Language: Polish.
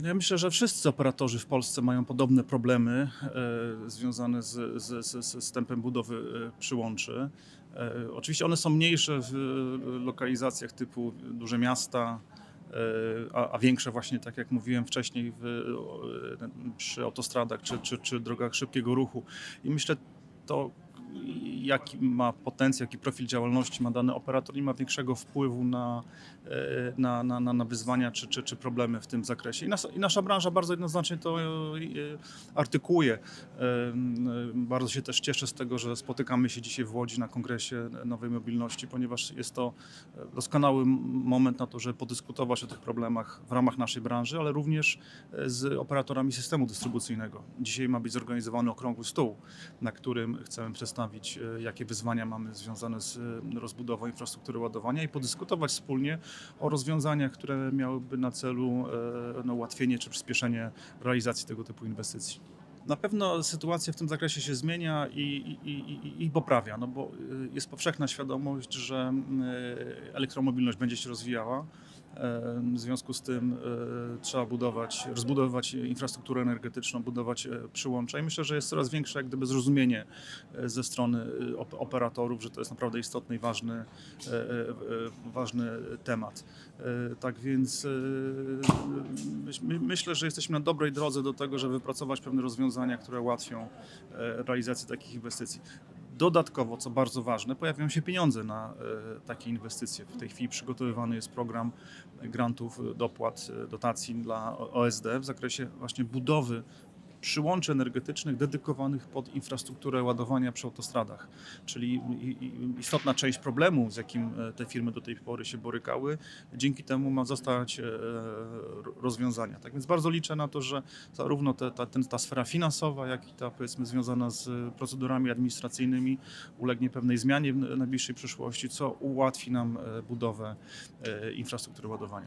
No Ja myślę, że wszyscy operatorzy w Polsce mają podobne problemy e, związane z, z, z, z budowy e, przyłączy. E, oczywiście one są mniejsze w lokalizacjach typu duże miasta, a, a większe właśnie, tak jak mówiłem wcześniej, w, przy autostradach czy, czy, czy drogach szybkiego ruchu. I myślę, to jaki ma potencjał, jaki profil działalności ma dany operator, nie ma większego wpływu na, e, na, na, na, wyzwania czy, czy, czy problemy w tym zakresie. I, I nasza branża bardzo jednoznacznie to e, artykułuje. E, Bardzo się też cieszę z tego, że spotykamy się dzisiaj w Łodzi na kongresie nowej mobilności, ponieważ jest to doskonały moment na to, żeby podyskutować o tych problemach w ramach naszej branży, ale również z operatorami systemu dystrybucyjnego. Dzisiaj ma być zorganizowany okrągły stół, na którym chcemy przedstawić, jakie wyzwania mamy związane z e, rozbudową infrastruktury ładowania i podyskutować wspólnie o rozwiązaniach, które miałyby na celu e, no, ułatwienie czy przyspieszenie realizacji tego typu inwestycji. Na pewno sytuacja w tym zakresie się zmienia i, i, i, i poprawia, no bo y, jest powszechna świadomość, że y, elektromobilność będzie się rozwijała. W związku z tym e, trzeba budować, rozbudowywać infrastrukturę energetyczną, budować e, przyłącza i myślę, że jest coraz większe jak gdyby zrozumienie e, ze strony op- operatorów, że to jest naprawdę istotny i ważny, ważny temat. Tak więc myś- my- myślę, że jesteśmy na dobrej drodze do tego, żeby wypracować pewne rozwiązania, które ułatwią realizację takich inwestycji. Dodatkowo, co bardzo ważne, pojawią się pieniądze na e, takie inwestycje. W tej chwili przygotowywany jest program grantów, dopłat, e, dotacji dla OSD w zakresie właśnie budowy przyłączy energetycznych dedykowanych pod infrastrukturę ładowania przy autostradach. Czyli istotna część problemu, z jakim e, te firmy do tej pory się borykały, dzięki temu ma zostać e, ro- rozwiązania. Tak więc bardzo liczę na to, że zarówno ta, ten, ta sfera finansowa, jak i ta powiedzmy związana z procedurami administracyjnymi ulegnie pewnej zmianie w najbliższej przyszłości, co ułatwi nam e, budowę infrastruktury ładowania.